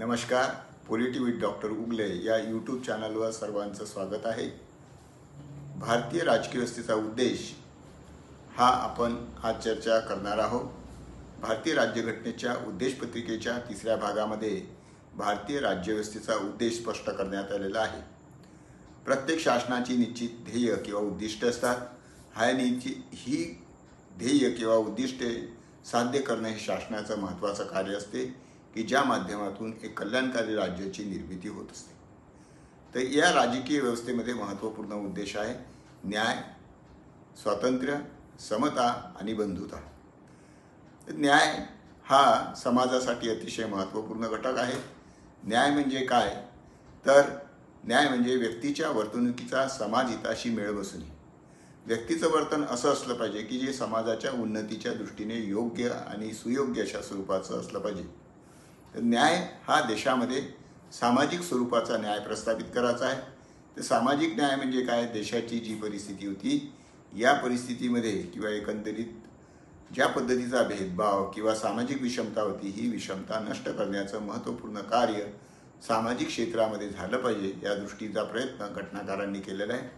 नमस्कार polity with doctor उगले या YouTube चॅनलवर सर्वांचं स्वागत आहे. भारतीय राजकीय व्यवस्थेचा उद्देश हा आपण आज चर्चा करणार आहोत. भारतीय राज्यघटनेच्या उद्देशपत्रिकेच्या तिसऱ्या भागामध्ये भारतीय राज्यव्यवस्थेचा उद्देश स्पष्ट करण्यात आलेला आहे. प्रत्येक शासनाची निश्चित ध्येय किंवा उद्दिष्ट असतात. हा निश्चित ही ध्येय किंवा उद्दिष्टे साध्य करणं हे शासनाचं महत्त्वाचं कार्य असते. की ज्या माध्यमातून एक कल्याणकारी राज्याची निर्मिती होत असते. तर या राजकीय व्यवस्थेमध्ये महत्त्वपूर्ण उद्देश आहे न्याय स्वातंत्र्य समता आणि बंधुता. तर न्याय हा समाजासाठी अतिशय महत्त्वपूर्ण घटक आहे. न्याय म्हणजे काय? तर न्याय म्हणजे व्यक्तीच्या वर्तणुकीचा समाज हिताशी मेळ बसणे. व्यक्तीचं वर्तन असं असलं पाहिजे की जे समाजाच्या उन्नतीच्या दृष्टीने योग्य आणि सुयोग्य अशा स्वरूपाचं असलं पाहिजे. न्याय हा देशामध्ये सामाजिक स्वरूपाचा न्याय प्रस्थापित करायचा आहे. तर सामाजिक न्याय म्हणजे काय? देशाची जी परिस्थिती होती या परिस्थितीमध्ये किंवा एकंदरीत ज्या पद्धतीचा भेदभाव किंवा सामाजिक विषमता होती ही विषमता नष्ट करण्याचं महत्त्वपूर्ण कार्य सामाजिक क्षेत्रामध्ये झालं पाहिजे या दृष्टीचा प्रयत्न घटनाकारांनी केलेला आहे.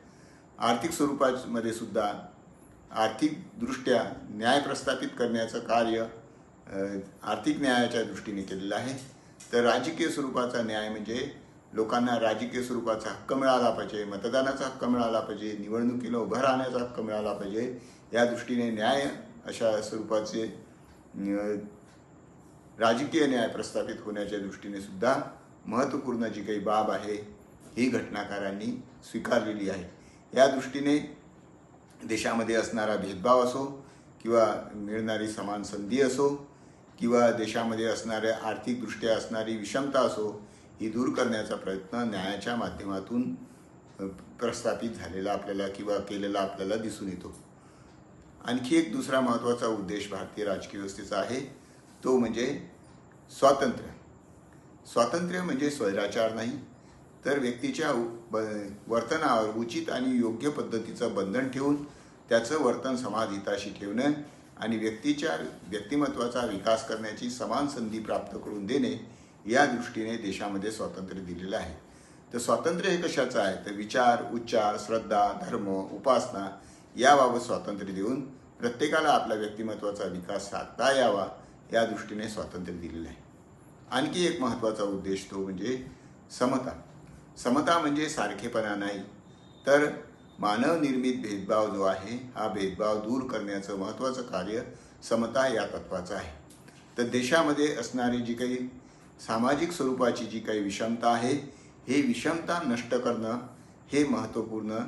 आर्थिक स्वरूपामध्ये सुद्धा आर्थिकदृष्ट्या न्याय प्रस्थापित करण्याचं कार्य आर्थिक न्यायाच्या दृष्टीने केलेला आहे. तर राजकीय स्वरूपाचा न्याय म्हणजे लोकांना राजकीय स्वरूपाचा हक्क मिळाला पाहिजे मतदानाचा हक्क मिळाला पाहिजे निवडणुकीला उभं राहण्याचा हक्क मिळाला पाहिजे. या दृष्टीने न्याय अशा स्वरूपाचे राजकीय न्याय प्रस्थापित होण्याच्या दृष्टीने सुद्धा महत्त्वपूर्ण जी काही बाब आहे ही घटनाकारांनी स्वीकारलेली आहे. या दृष्टीने देशामध्ये असणारा भेदभाव असो किंवा मिळणारी समान संधी असो किंवा देशामध्ये असणाऱ्या आर्थिकदृष्ट्या असणारी विषमता असो ही दूर करण्याचा प्रयत्न न्यायाच्या माध्यमातून प्रस्थापित झालेला आपल्याला किंवा केलेला आपल्याला दिसून येतो. आणखी एक दुसरा महत्त्वाचा उद्देश भारतीय राजकीय व्यवस्थेचा आहे तो म्हणजे स्वातंत्र्य. स्वातंत्र्य म्हणजे स्वैराचार नाही तर व्यक्तीच्या उ- वर्तनावर उचित आणि योग्य पद्धतीचं बंधन ठेवून त्याचं वर्तन समाधिताशी ठेवणं आणि व्यक्तीच्या व्यक्तिमत्वाचा विकास करण्याची समान संधी प्राप्त करून देणे या दृष्टीने देशामध्ये स्वातंत्र्य दिलेलं आहे. तर स्वातंत्र्य हे कशाचं आहे? तर विचार उच्चार श्रद्धा धर्म उपासना याबाबत स्वातंत्र्य देऊन प्रत्येकाला आपल्या व्यक्तिमत्वाचा विकास साधता यावा या दृष्टीने स्वातंत्र्य दिलेलं आहे. आणखी एक महत्त्वाचा उद्देश तो म्हणजे समता. समता म्हणजे सारखेपणा नाही. तर मानव निर्मित भेदभाव जो आहे हा भेदभाव दूर करण्याचं महत्त्वाचं कार्य समता या तत्वाचं आहे. तर देशामध्ये असणारी जी काही सामाजिक स्वरूपाची जी काही विषमता आहे हे विषमता नष्ट करणं हे महत्त्वपूर्ण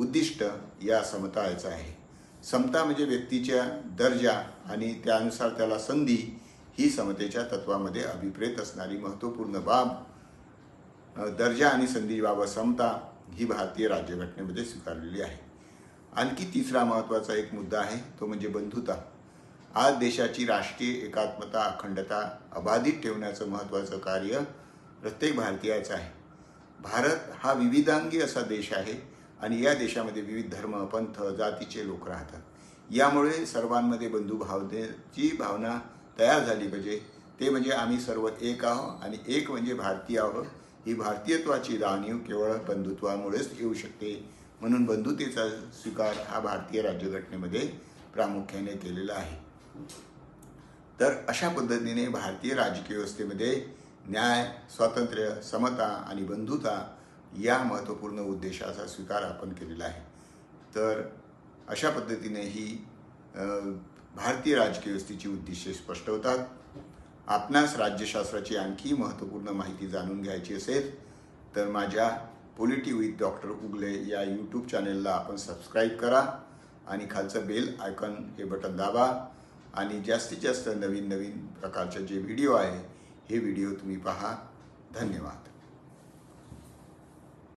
उद्दिष्ट या समताचं आहे. समता म्हणजे व्यक्तीच्या दर्जा आणि त्यानुसार त्याला संधी ही समतेच्या तत्वामध्ये अभिप्रेत असणारी महत्त्वपूर्ण बाब. दर्जा आणि संधीबाबत समता ही भारतीय राज्यघटनेमध्ये स्वीकारलेली आहे. आणखी तिसरा महत्त्वाचा एक मुद्दा आहे तो म्हणजे बंधुता. आज देशाची राष्ट्रीय एकात्मता अखंडता अबाधित ठेवण्याचं महत्त्वाचं कार्य प्रत्येक भारतीयाचं आहे. भारत हा विविधांगी असा देश आहे आणि या देशामध्ये विविध धर्म पंथ जातीचे लोक राहतात. यामुळे सर्वांमध्ये बंधुभावनेची भावना तयार झाली पाहिजे. ते म्हणजे आम्ही सर्व एक आहोत आणि एक म्हणजे भारतीय आहोत. ही भारतीयत्वाची जाणीव केवळ बंधुत्वामुळेच येऊ शकते. म्हणून बंधुतेचा स्वीकार हा भारतीय राज्यघटनेमध्ये प्रामुख्याने केलेला आहे. तर अशा पद्धतीने भारतीय राजकीय व्यवस्थेमध्ये न्याय स्वातंत्र्य समता आणि बंधुता या महत्त्वपूर्ण उद्देशाचा स्वीकार आपण केलेला आहे. तर अशा पद्धतीने ही भारतीय राजकीय व्यवस्थेची उद्दिष्टे स्पष्ट होतात. आपणास राज्यशास्त्राची आणखी महत्त्वपूर्ण माहिती जाणून घ्यायची असेल तर माझ्या पॉलिटी विथ डॉक्टर उगले या यूट्यूब चॅनेलला आपण सबस्क्राईब करा आणि खालचं बेल आयकॉन हे बटन दाबा आणि जास्तीत जास्त नवीन नवीन प्रकारचे जे व्हिडिओ आहे हे व्हिडिओ तुम्ही पहा. धन्यवाद.